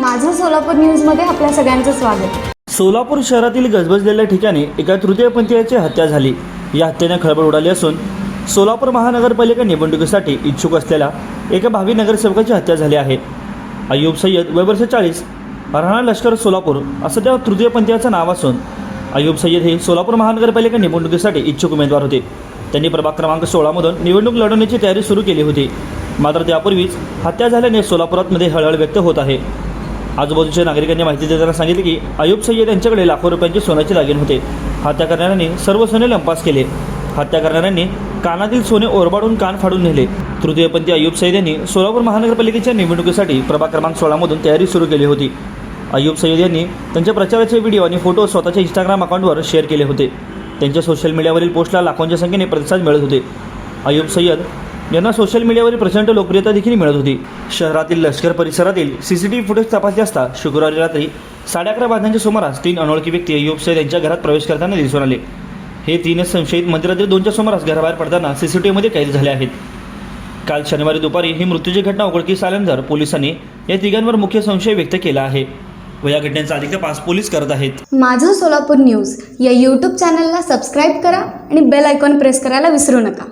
माझं सोलापूर न्यूजमध्ये आपल्या सगळ्यांचं स्वागत. सोलापूर शहरातील गजबजलेल्या ठिकाणी एका तृतीयपंथीयाची हत्या झाली. या हत्येने खळबळ उडाली असून सोलापूर महानगरपालिका निवडणुकीसाठी इच्छुक असलेल्या एका भावी नगरसेवकाची हत्या झाली आहे. अय्यूब सय्यद वय वर्ष चाळीस राणा लष्कर सोलापूर असं त्या तृतीयपंथीयाचं नाव असून अय्यूब सय्यद हे सोलापूर महानगरपालिका निवडणुकीसाठी इच्छुक उमेदवार होते. त्यांनी प्रभाग क्रमांक सोळामधून निवडणूक लढवण्याची तयारी सुरू केली होती. मात्र त्यापूर्वीच हत्या झाल्याने सोलापुरातमध्ये हळहळ व्यक्त होत आहे. आजूबाजूच्या नागरिकांनी माहिती देताना सांगितले की अयूब सय्यद यांच्याकडे लाखो रुपयांचे सोन्याचे दागिने होते. हत्या करणाऱ्यांनी सर्व सोने लंपास केले. हत्या करणाऱ्यांनी कानातील सोने ओरबाडून कान फाडून नेले. तृतीयपंथी अयूब सय्यद यांनी सोलापूर महानगरपालिकेच्या निवडणुकीसाठी प्रभाग क्रमांक सोळामधून तयारी सुरू केली होती. अयूब सय्यद यांनी त्यांच्या प्रचाराचे व्हिडिओ आणि फोटो स्वतःच्या इंस्टाग्राम अकाउंटवर शेअर केले होते. त्यांच्या सोशल मीडियावरील पोस्टला लाखोंच्या संख्येने प्रतिसाद मिळत होते. अयूब सय्यद यांना सोशल मीडियावरील प्रचंड लोकप्रियता देखील मिळत होती. शहरातील लष्कर परिसरातील सीसीटीव्ही फुटेज तपासले असता शुक्रवारी रात्री साडे अकरा वाजण्याच्या सुमारास तीन अनोळखी व्यक्ती अय्यूब यांच्या घरात प्रवेश करताना दिसून आले. हे तीनच संशयित मध्यरात्री दोनच्या सुमारास घराबाहेर पडताना सीसीटीव्हीमध्ये कैद झाले आहेत. काल शनिवारी दुपारी ही मृत्यूची घटना उघडकीस आल्यानंतर पोलिसांनी या तिघांवर मुख्य संशय व्यक्त केला आहे व या घटनेचा अधिक तपास पोलीस करत आहेत. माझं सोलापूर न्यूज या यूट्यूब चॅनलला सबस्क्राईब करा आणि बेल आयकॉन प्रेस करायला विसरू नका.